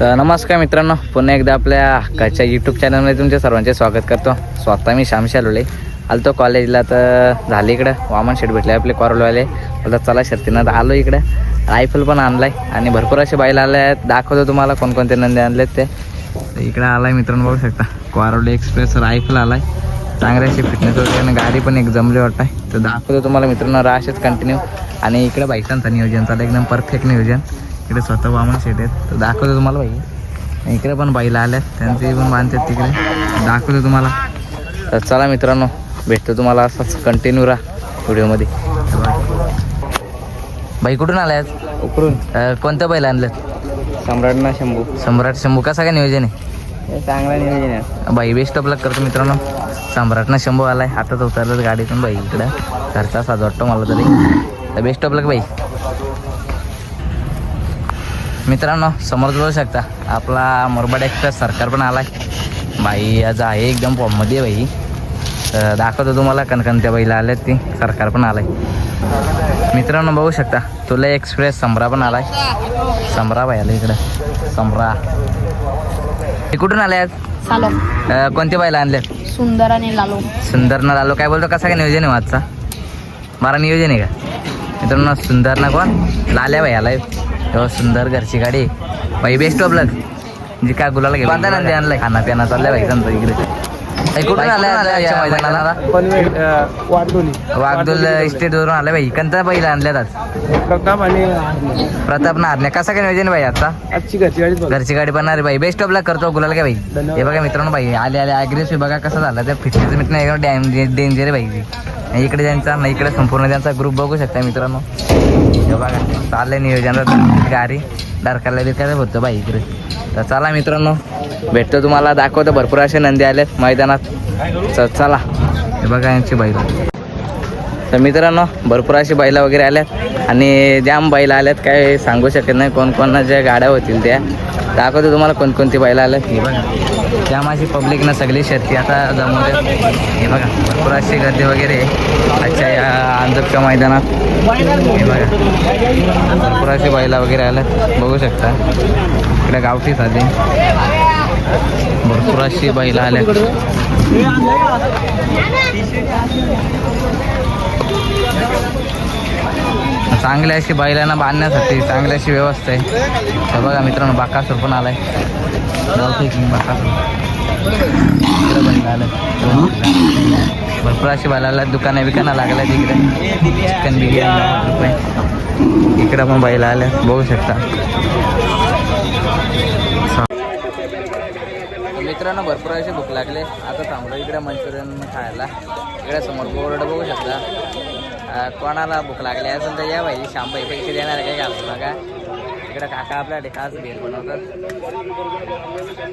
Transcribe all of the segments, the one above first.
तर नमस्कार मित्रांनो पुन्हा एकदा आपल्या हक्काच्या यूट्यूब चॅनलमध्ये तुमच्या सर्वांचे स्वागत करतो. स्वतः मी श्याम शालोले. आलतो कॉलेजला तर झाले इकडं. वामन शेट भेटले आपले कॉरलवाले आता चला शर्तीनं तर आलो इकडं. रायफल पण आणलाय आणि भरपूर असे बैल आले आहेत. दाखवतो तुम्हाला कोणकोणते नंदी आणलेत ते. इकडं आलाय मित्रांनो बघू शकता. कॉरोले एक्सप्रेस रायफल आलाय. चांगले असे फिटनेस वगैरे आणि गाडी पण एक जमली वाटताय. तर दाखवतो तुम्हाला मित्रांनो राशेच कंटिन्यू आणि इकडे बाईकांचं नियोजन चाललं एकदम परफेक्ट नियोजन. इकडे स्वतः वामन शेट आहेत. तर दाखवतो तुम्हाला बाई. इकडे पण बाईला आल्यात त्यांचे पण बांधतात तिकडे. दाखवतो तुम्हाला. तर चला मित्रांनो भेटतो तुम्हाला असंच कंटिन्यू राहा व्हिडिओमध्ये. बाई कुठून आल्या अं, कोणत्या बैल आणल्यात सम्राटना शंभू. सम्राट शंभू. कसा काय नियोजन आहे? हे चांगला नियोजन आहे. बाई बेस्ट ऑफ लक करतो मित्रांनो. सम्राटनं शंभू आलाय. हातात उतरलं गाडीतून बाई इकडं. घरचा साज वाटतो मला तरी. तर बेस्ट ऑफ लक बाई. मित्रांनो समोर बघू शकता. आपला मुरबाड एक्सप्रेस सरकार पण आलाय. बाई आज आहे एकदम फॉर्ममध्ये आहे बाई. तर दाखवतो तुम्हाला कणकणत्या बाईला आल्यात ती. सरकार पण आलाय. मित्रांनो बघू शकता. तुला एक्सप्रेस समरा पण आलाय. समरा बाई आला इकडं. समरा. हे कुठून आले आज? चालो अं, कोणते बायला आणले सुंदर आणि लालो. सुंदर ना लालो. काय बोलतो? कसा काय नियोजन आहे माझचा बारा नियोजन आहे का? मित्रांनो सुंदर ना कोण? लाल्या बाई आलाय. तेव्हा सुंदर घरची गाडी. बाई बेस्ट ऑफ लक जी काय गुलाला घे. बांधा आणलाय. खाना पिना चाललंय बाई त्यांचं इकडे. कुठून आलाय या मैदानाला? पनवेल वागदुल इस्टेट वरून आलाय बाई. कोणत्या बैला आणल्यात आज? प्रताप आणि प्रताप नारण्या कसा काय नियोजन बाई आता? आजची घरची गाडीच बघ. घरची गाडी बनणार बाई. बेस्ट ऑफ लक करतो. गुलाल काय बाई. धन्यवाद. हे बघा मित्रांनो बाई आले आले. अग्रेसिव्ह बघा कसं झालं. त्या फिटनेस मित्र एकदम डॅम डेंजर आहे बाई. आणि इकडे त्यांचा ना इकडे संपूर्ण त्यांचा ग्रुप बघू शकता मित्रांनो. हे बघा चाललंय नियोजन. गाडी डरकायला बिरकायला होतं बाई इकडे. तर चला मित्रांनो भेटतो तुम्हाला दाखवतो भरपूर असे नंदी आलेत मैदानात. तर चला हे बघा यांची बैल. तर मित्रांनो भरपूर अशी बैला वगैरे आल्यात. आणि जाम बैला आल्यात काय सांगू शकत नाही कोणकोणा ज्या गाड्या होतील त्या. दाखवतो तुम्हाला कोणकोणती बैला आल्यात. हे बघा. जाम अशी पब्लिकनं सगळी शेती. आता जमवते हे बघा भरपूर अशी गर्दी वगैरे अच्छा या अंजपच्या मैदानात. हे बघा. भरपूर अशी बैला वगैरे आल्यात. बघू शकता. इकडे गावठी साधी. भरपूर अशी बैला आल्यात. चांगल्या अशी बैलांना बांधण्यासाठी चांगली अशी व्यवस्था आहे. तर बघा मित्रांनो बाकासूर पण आलाय. बाकासूर. भरपूर अशी बालाला दुकानं बिकाना लागला तिकडे चिकन बिर्याणी रुपये. इकडं पण बैल आल्या. बघू शकता. मित्रांनो भरपूर असे भूक लागले. आता थांबलो इकडे मंचुरियन खायला. इकडे समोर बोर्ड बघू शकता. कोणाला भूक लागली असेल तर या भाई शांबाई पैसे देणार काही घालू नका. इकडे काका आपल्या खास भेल बनवतात.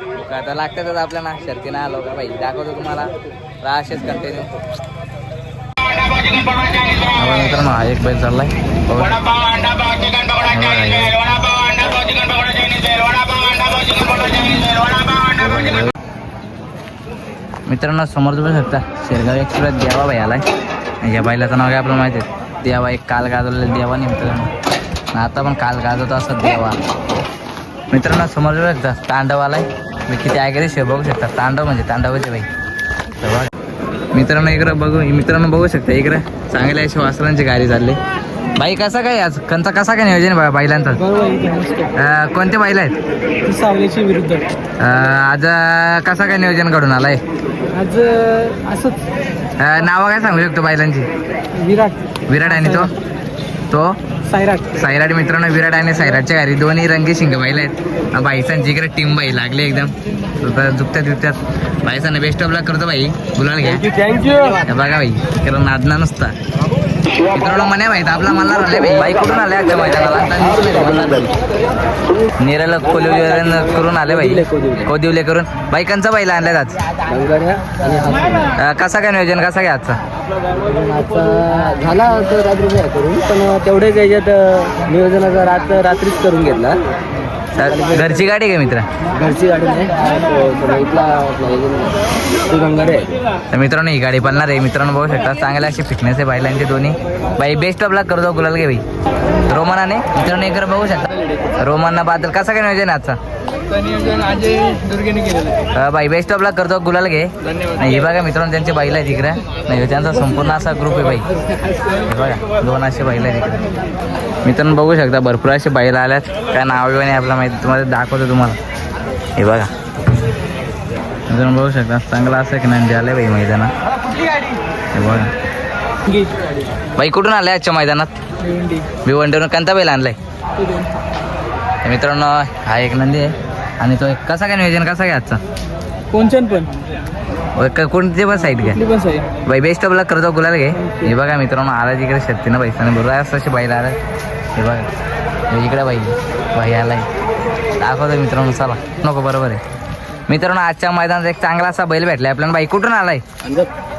भूक आता लागतातच आपल्या ना शर्ती नाही आलो का भाई दाखवतो तुम्हाला. राशेच कंटिन्यू मित्रांनो हा एक बैल चाललाय. मित्रांनो समोर तुम्ही शकता शेरगाव एक्सप्रेस देवा भाई आलाय या बैलाचं नाव काय आपल्याला माहिती आहे? देवा एक काल गाजवलेला देवा नाही मित्रांनो. आता पण काल गाजवतो असं देवा. मित्रांनो समोर शकता तांडव आलाय मी किती ऐकायचे शेव बघू शकता. तांडव म्हणजे तांडवाचे बाई. मित्रांनो इकडं बघू मित्रांनो बघू शकता. इकडं चांगल्या अशी वासरांची गाडी चालली. बाई कसा काय आज? कंचा कसा काय नियोजन बाईलांचं? कोणते बैल आहेत? विरुद्ध. आज कसा काय नियोजन घडून आलाय? आज असंच. नावं काय सांगू शकतो बैलांची विराट. विराट आणि तो? तो? सायराट सायराट मित्रांनो विराट आणि सायराटच्या घरी दोन्ही रंगी शिंग आहेत. बाईसांची इकडे टीम बाई लागली एकदम. आता जुकत्यात जुकत्यात बाईसांना बेस्ट ऑफ लक करतो बाई गुलाल घ्या. थँक्यू बघा बाई कारण नादना नसता. मित्रांनो म्हणे माहीत आपला मला आले बाई बाई कुठून आले आजच्या मैदानाला निराला कोलिवलेन करून आले बाई कोदिवले करून. बाईकांचा बाईला आणल्यात आज? कसा काय नियोजन? कसा काय आजचा? झाला तर रात्री करून पण तेवढेच याच्यात नियोजनाचा रात रात्रीच करून घेतला. घरची गाडी आहे का मित्र? घरची गाडी नाही. मित्रांनो ही गाडी पळणार आहे. मित्रांनो बघू शकता चांगल्या अशी फिटनेस आहे बाईलांची दोन्ही. बाई बेस्ट ऑफ लक करतो गुलाल घे बाई. रोमनाने मित्रांनो इकडे बघू शकता. रोमनना बादल कसा काय नियोजन आजचा? बाई बेस्ट ऑफला करतो गुलाल घे. हे बघा मित्रांनो त्यांची बैल आहे तिकडे. नाही त्यांचा संपूर्ण असा ग्रुप आहे बाई. बघा दोन असे बैल आहे तिकडे. मित्रांनो बघू शकता भरपूर असे बैल आल्यात. काय नाव नाही आपला माहिती तुम्हाला दाखवतो तुम्हाला. हे बघा. मित्रांनो बघू शकता चांगला असं की नंदी आले बाई मैदानात. हे बघा. बाई कुठून आलाय आजच्या मैदानात? भिवंडीवरून कोणता बैल आणलाय. तर मित्रांनो हा एक नंदी आहे. आणि तो एक कसा काय नियोजन? कसा काय आजचा? कोणच्यान पण. कोणती पण साईड घ्या बाई बेस्ट ऑफला करतो गुलाल घे. हे बघा मित्रांनो आला तिकडे शक्तीनं पैसा नाही बरोबर असं असे बाईल आला हे बघा. इकडे बाई. बाई आलाय. दाखवतो मित्रांनो चला. नको बरोबर आहे. मित्रांनो आजच्या मैदानात एक चांगला असा बैल भेटलाय आपल्याला. बाई कुठून आलाय?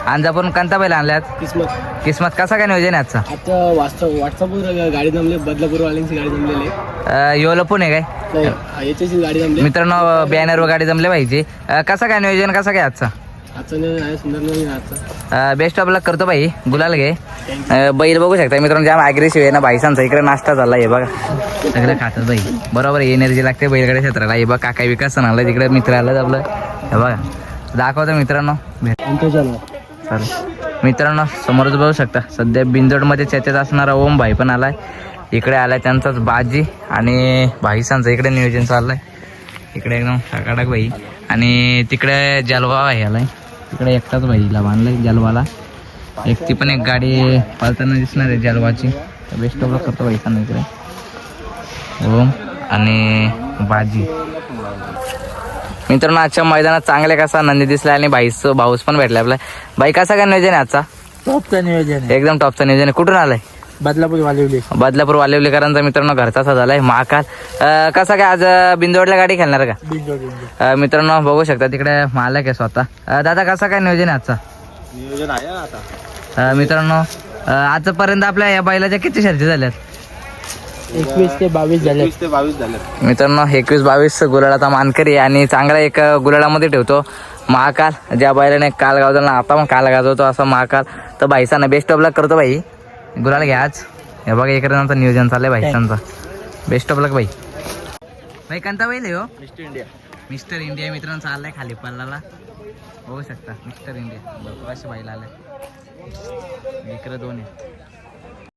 अंजापूरून कोणता बैल आणल्यात किस्मत. किस्मत. कसा काय नियोजन आहे आजचा? व्हॉट्सअपवर गाडी जमले. बदलापूरवाल्यांची गाडी जमलेली. आहे योला पण काय? याच्याची गाडी जमली. मित्रांनो बॅनरवर गाडी जमले पाहिजे कसा काय नियोजन? कसा काय आजचा? बेस्ट ऑफला करतो बाई. गुलाल घे. बैल बघू शकता. मित्रांनो जाम अग्रेसिव्ह आहे ना भाईसांचा इकडे नाश्ता झाला हे बघा. सगळं खातात बाई. बरोबर एनर्जी लागते बैलकडे क्षेत्राला. हे बघा काका विकास आला तिकडे मित्र आलं आपलं. हे बघा. दाखवतो मित्रांनो. चालेल. मित्रांनो समोरच बघू शकता. सध्या बिंदोडमध्ये चर्चेत असणारा ओम भाई पण आलाय. इकडे आलाय त्यांचाच बाजी आणि भाईसांचं इकडे नियोजन चाललंय. इकडे एकदम टाकाटाक बाई. आणि तिकडे जलवा आहे आलाय तिकडे एकटाच बाईला बांधलाय जलवाला. एक ती पण एक गाडी पालताना दिसणार आहे जलवाची. बेस्ट ऑफला करतो भाईसांना इकडे. ओम. आणि बाजी. मित्रांनो आजच्या मैदानात चांगले कसा नंदी दिसला आणि भाईस भाऊस पण भेटला आपला. बाई कसा काय नियोजन आहे आजचा? टॉपचं नियोजन एकदम टॉपचं नियोजन आहे. कुठून आलाय? बदलापूर वालिवली बदलापूर वालेवलीकरांचा मित्रांनो घरचा असा झालाय महाकाल. अं, कसा काय आज अं, बिंदोडला गाडी खेळणार का? अं, मित्रांनो बघू शकता तिकडे मालक आहे स्वतः. अं, दादा कसा काय नियोजन आहे आजचा? नियोजन आहे आता. अं, मित्रांनो अं, आजपर्यंत आपल्या या बैलाच्या किती शर्ती झाल्यात? एकवीस ते बावीस झाले ते बावीस झाले मित्रांनो एकवीस बावीस गुलाळाचा मानकरी आहे आणि चांगला एक गुलाळामध्ये ठेवतो महाकाल. ज्या बैलाने काल गावला आता मग काल गाजवतो असा महाकाल. तर भाईसांना बेस्ट ऑफ लक करतो भाई. गुलाल घ्या आज. हे बघा इकडे नंतर नियोजन चाललंय भाईसांचा बेस्ट ऑफ लक भाई. भाई कोणता बैल हो? Mister India. मिस्टर इंडिया मित्रांनो चाललाय खाली पल्लाला. बघू शकता मिस्टर इंडिया. भरपूर असे बैल आले इकडे दोन आहे.